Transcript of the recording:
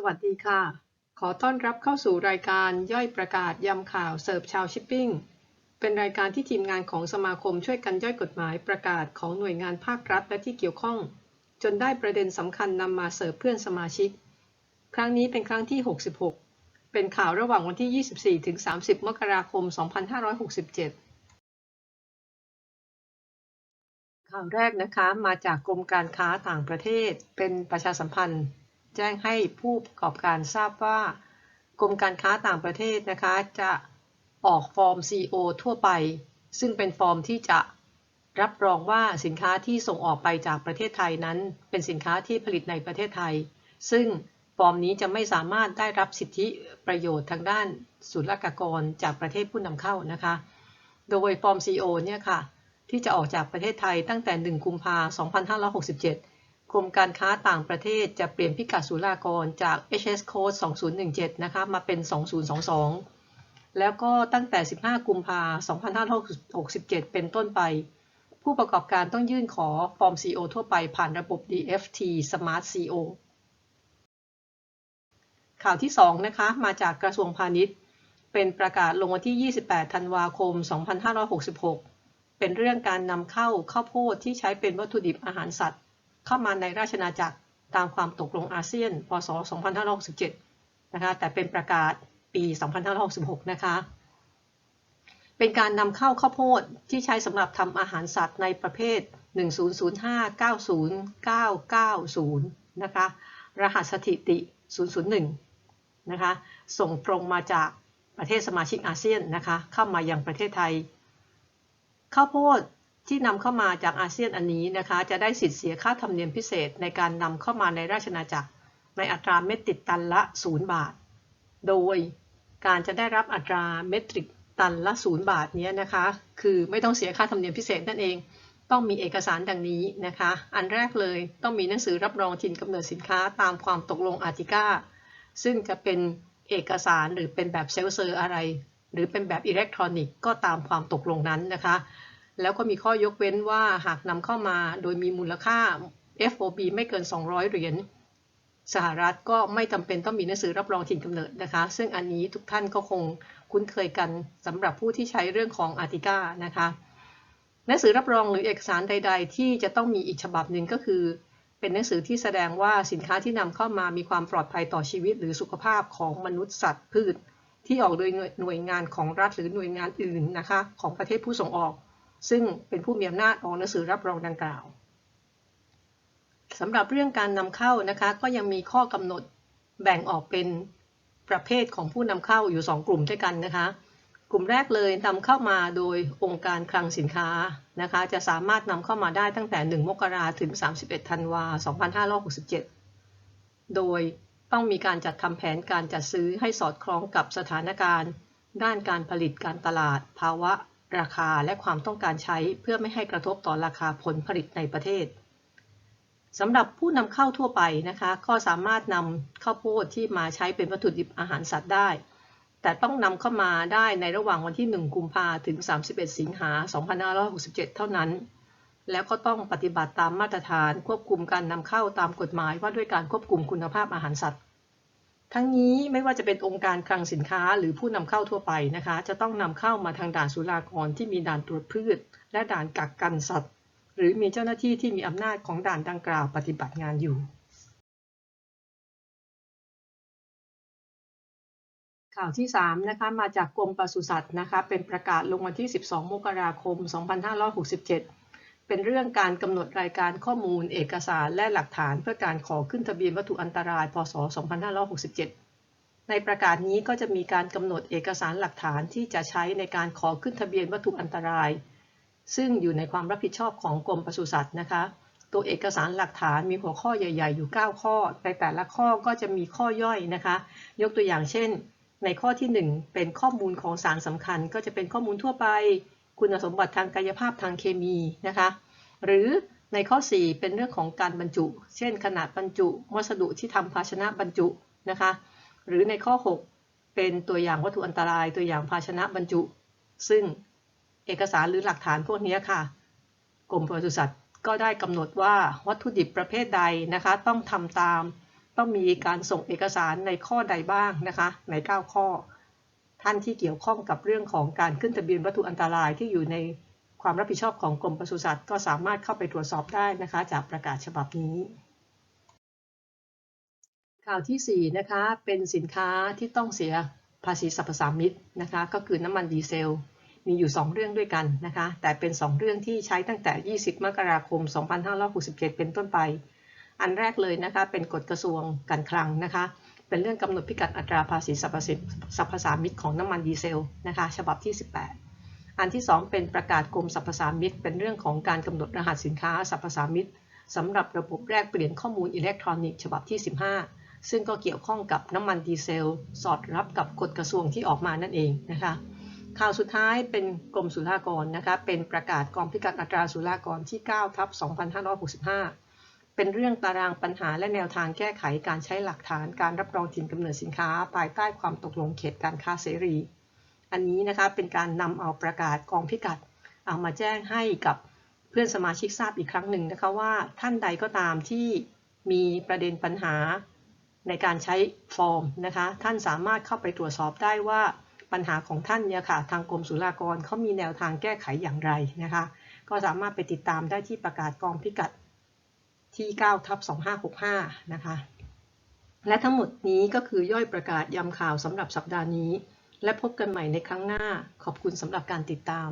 สวัสดีค่ะ ขอต้อนรับเข้าสู่รายการย่อยประกาศยำข่าวเสิร์ฟชาวชิปปิ้ง เป็นรายการที่ทีมงานของสมาคมช่วยกันย่อยกฎหมายประกาศของหน่วยงานภาครัฐและที่เกี่ยวข้อง จนได้ประเด็นสำคัญนำมาเสิร์ฟเพื่อนสมาชิก ครั้งนี้เป็นครั้งที่ 66 เป็นข่าวระหว่างวันที่ 24 ถึง 30 มกราคม 2567ข่าวแรกนะคะมาจากกรมการค้าต่างประเทศเป็นประชาสัมพันธ์ แจ้งให้ผู้ประกอบการทราบว่ากรมการค้าต่างประเทศนะคะจะออกฟอร์ม CO ทั่วไป ซึ่งเป็นฟอร์มที่จะรับรองว่าสินค้าที่ส่งออกไปจากประเทศไทยนั้น เป็นสินค้าที่ผลิตในประเทศไทย ซึ่งฟอร์มนี้จะไม่สามารถได้รับสิทธิประโยชน์ทางด้านศุลกากรจากประเทศผู้นำเข้านะคะ โดยฟอร์ม CO เนี่ยค่ะที่จะออกจากประเทศไทยตั้งแต่ 1 กุมภาพันธ์ 2567 กรมการค้าต่างประเทศจะเปลี่ยนพิกัดศุลกากรจาก HS Code 2017 นะคะ มาเป็น 2022 แล้วก็ตั้งแต่ 15 กุมภาพันธ์2567 เป็นต้นไป ผู้ประกอบการต้องยื่นขอฟอร์ม CO ทั่วไปผ่านระบบ DFT Smart CO ข่าวที่ 2 นะคะ มาจากกระทรวงพาณิชย์ เป็นประกาศลงวันที่ 28 ธันวาคม 2566 เป็นเรื่องการนำเข้าข้าวโพดที่ใช้เป็นวัตถุดิบอาหารสัตว์ เข้ามาในราชนาจักรตามความตกลงอาเซียน พศ 2567 นะคะ แต่เป็นประกาศปี 2566 นะคะ เป็นการนำเข้าข้าวโพดที่ใช้สำหรับทำอาหารสัตว์ในประเภท 100590990 นะคะ รหัสสถิติ 001 นะคะ ส่งตรงมาจากประเทศสมาชิกอาเซียนนะคะ เข้ามายังประเทศไทย ข้าวโพด ที่นำเข้ามาจากอาเซียนอันนี้นะคะ จะได้สิทธิ์เสียค่าธรรมเนียมพิเศษในการนำเข้ามาในราชนาจักร ในอัตราเม็ดติดตันละ 0 บาท โดยการจะได้รับอัตราเมตริกตันละ 0 บาทนี้นะคะ คือไม่ต้องเสียค่าธรรมเนียมพิเศษนั่นเอง ต้องมีเอกสารดังนี้นะคะ อันแรกเลยต้องมีหนังสือรับรองถิ่นกำเนิดสินค้าตามความตกลงอาร์ติก้า ซึ่งจะเป็นเอกสารหรือเป็นแบบเซลเซอร์อะไร หรือเป็นแบบอิเล็กทรอนิกส์ก็ตามความตกลงนั้นนะคะ แล้วก็มีข้อยกเว้นว่าหากนำเข้ามาโดยมีมูลค่า FOB ไม่เกิน 200 เหรียญสหรัฐก็ไม่จำเป็นต้องมีหนังสือรับรองถิ่นกำเนิดนะคะ ซึ่งอันนี้ทุกท่านก็คงคุ้นเคยกันสำหรับผู้ที่ใช้เรื่องของอาร์ติก้านะคะหนังสือรับรองหรือเอกสารใด ๆ ที่จะต้องมีอีกฉบับหนึ่งก็คือ เป็นหนังสือที่แสดงว่าสินค้าที่นำเข้ามามีความปลอดภัยต่อชีวิต หรือสุขภาพของมนุษย์สัตว์พืช ที่ออกโดยหน่วยงานของรัฐหรือหน่วยงานอื่นนะคะ ของประเทศผู้ส่งออก ซึ่งเป็นผู้มีอำนาจออกหนังสือรับรองดังกล่าวสำหรับเรื่องการนำเข้านะคะก็ยังมีข้อกำหนดแบ่งออกเป็นประเภทของผู้นำเข้าอยู่ 2 กลุ่มด้วยกันนะคะ กลุ่มแรกเลยนำเข้ามาโดยองค์การคลังสินค้านะคะ จะสามารถนำเข้ามาได้ตั้งแต่ 1 มกราถึง 31 ธันวา 2567 โดยต้องมีการจัดทำแผนการจัดซื้อให้สอดคล้องกับสถานการณ์ ด้านการผลิตการตลาด ภาวะ ราคาและความต้องการใช้เพื่อไม่ให้กระทบต่อราคาผลผลิตในประเทศสำหรับผู้นำเข้าทั่วไปนะคะ ก็สามารถนำข้าวโพดที่มาใช้เป็นวัตถุดิบอาหารสัตว์ได้ แต่ต้องนำเข้ามาได้ในระหว่างวันที่ 1 กุมภาถึง 31 สิงหา 2567 เท่านั้น แล้วก็ต้องปฏิบัติตามมาตรฐานควบคุมการนำเข้าตามกฎหมายว่าด้วยการควบคุมคุณภาพอาหารสัตว์ ทั้งนี้ไม่ว่าจะเป็นองค์การคลังสินค้าหรือผู้นำเข้าทั่วไปนะคะ จะต้องนำเข้ามาทางด่านศุลากรที่มีด่านตรวจพืช และด่านกักกันสัตว์ หรือมีเจ้าหน้าที่ที่มีอำนาจของด่านดังกล่าวปฏิบัติงานอยู่ ข่าวที่ 3 นะคะ มาจากกรมปศุสัตว์นะคะ เป็นประกาศลงวันที่ 12 มกราคม 2567 เป็นเรื่องการกำหนดรายการข้อมูล เอกสารและหลักฐานเพื่อการขอขึ้นทะเบียนวัตถุอันตราย พศ 2567 ในประกาศนี้ก็จะมีการกำหนดเอกสารหลักฐานที่จะใช้ในการขอขึ้นทะเบียนวัตถุอันตราย ซึ่งอยู่ในความรับผิดชอบของกรมปศุสัตว์นะคะ ตัวเอกสารหลักฐานมีหัวข้อใหญ่ ๆ อยู่ 9 ข้อแต่แต่ละข้อก็จะมีข้อย่อยนะคะ ยกตัวอย่างเช่น ในข้อที่ 1 เป็นข้อมูลของสารสำคัญ ก็จะเป็นข้อมูลทั่วไป คุณสมบัติทางกายภาพทางเคมีนะคะ หรือในข้อ 4 เป็นเรื่องของการบรรจุ เช่น ขนาดบรรจุ วัสดุที่ทำภาชนะบรรจุนะคะ หรือในข้อ 6 เป็นตัวอย่างวัตถุอันตราย ตัวอย่างภาชนะบรรจุ ซึ่งเอกสารหรือหลักฐานพวกนี้ค่ะ กรมปศุสัตว์ก็ได้กำหนดว่าวัตถุดิบประเภทใดนะคะ ต้องทำตาม ต้องมีการส่งเอกสารในข้อใดบ้างนะคะ ใน 9 ข้อ ท่านที่เกี่ยวข้องกับเรื่องของการขึ้นทะเบียนวัตถุอันตรายที่อยู่ในความรับผิดชอบของกรมปศุสัตว์ก็สามารถเข้าไปตรวจสอบได้นะคะ จากประกาศฉบับนี้ ข่าวทีสี่ 4 นะคะ เป็นสินค้าที่ต้องเสียภาษีสรรพสามิตนะคะ ก็คือน้ำมันดีเซล มีอยู่ 2 เรื่องด้วยกันนะคะ แต่เป็น 2 เรื่องที่ใช้ตั้งแต่ 20 มกราคม 2567 เป็นต้นไป อันแรกเลยนะคะ เป็นกฎกระทรวงการคลังนะคะ เป็นเรื่องกำหนดพิกัดอัตราภาษีสรรพสิสรรพสามิตของน้ำมันดีเซลนะคะฉบับที่ 18 อันที่ 2 เป็นประกาศกรมสรรพสามิตเป็นเรื่องของการกำหนดรหัสสินค้าสรรพสามิตสำหรับระบบแลกเปลี่ยนข้อมูลอิเล็กทรอนิกส์ฉบับที่ 15 ซึ่งก็เกี่ยวข้องกับน้ำมันดีเซล สอดรับกับกฎกระทรวงที่ออกมานั่นเองนะคะข่าวสุดท้ายเป็นกรมศุลกากรนะคะเป็นประกาศกองพิกัดอัตราศุลกากรที่9ทับ2565 เป็นเรื่องตารางปัญหาและแนวทางแก้ไขการใช้หลักฐานการรับรองถิ่นกำเนิดสินค้า ภายใต้ความตกลงเขตการค้าเสรี อันนี้นะคะเป็นการนำเอาประกาศกองพิกัด เอามาแจ้งให้กับเพื่อนสมาชิกทราบอีกครั้งหนึ่งนะคะว่าท่านใดก็ตามที่มีประเด็นปัญหาในการใช้ฟอร์มนะคะ ท่านสามารถเข้าไปตรวจสอบได้ว่าปัญหาของท่านเนี่ยค่ะ ทางกรมศุลกากรเขามีแนวทางแก้ไขอย่างไรนะคะ ก็สามารถไปติดตามได้ที่ประกาศกองพิกัด ที่9ทับ2565 นะคะ และทั้งหมดนี้ก็คือย่อยประกาศยำข่าวสำหรับสัปดาห์นี้ และพบกันใหม่ในครั้งหน้า ขอบคุณสำหรับการติดตาม